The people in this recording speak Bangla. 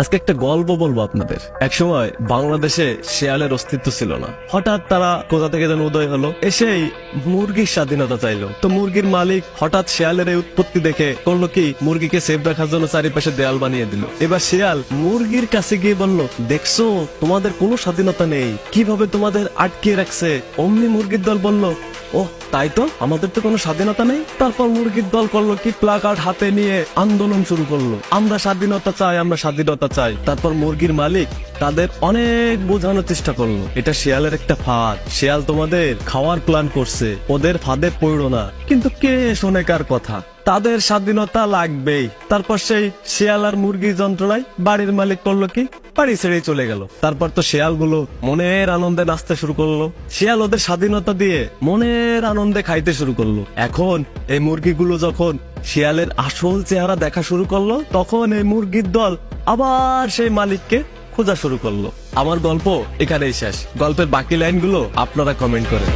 আজকে একটা গল্প বলব আপনাদের। একসময় বাংলাদেশে শেয়ালের অস্তিত্ব ছিল না। হঠাৎ তারা কোথা থেকে যেন উদয় হলো, এসেই মুরগির স্বাধীনতা চাইলো। তো মুরগির মালিক হঠাৎ শেয়ালের এই উৎপত্তি দেখে করল কি, মুরগিকে সেফ রাখার জন্য চারিপাশে দেয়াল বানিয়ে দিল। এবার শেয়াল মুরগির কাছে গিয়ে বলল, দেখছ, তোমাদের কোনো স্বাধীনতা নেই। কীভাবে তোমাদের আটকে রাখছে? অমনি মুরগির দল বলল ও তাই তো? আমাদের তো কোনো স্বাধীনতা নেই? তারপর মুরগির দল করল কি, প্লাকার্ড হাতে নিয়ে আন্দোলন শুরু করল। আমরা স্বাধীনতা চাই, আমরা স্বাধীনতা চাই। তারপর মুরগির মালিক তাদের অনেক বোঝানোর চেষ্টা করল। এটা শিয়ালের একটা ফাঁদ। শিয়াল তোমাদের খাওয়ার প্ল্যান করছে। ওদের ফাঁদে পড়ো না। কিন্তু কে শোনে কার কথা? তাদের স্বাধীনতা লাগবেই। তারপর সেই শিয়াল আর মুরগির যন্ত্রণায় বাড়ির মালিক করল কি? বাড়ি ছেড়ে চলে গেল। তারপর তো শিয়ালগুলো মনের আনন্দে নাচতে শুরু করল। শিয়াল ওদের স্বাধীনতা দিয়ে মনের আনন্দে খাইতে শুরু করল। এখন এই মুরগিগুলো যখন শিয়ালের আসল চেহারা দেখা শুরু করল, তখন এই মুরগির দল আবার সেই মালিককে খোঁজা শুরু করল। আমার গল্প এখানেই শেষ। গল্পের বাকি লাইনগুলো আপনারা কমেন্ট করেন।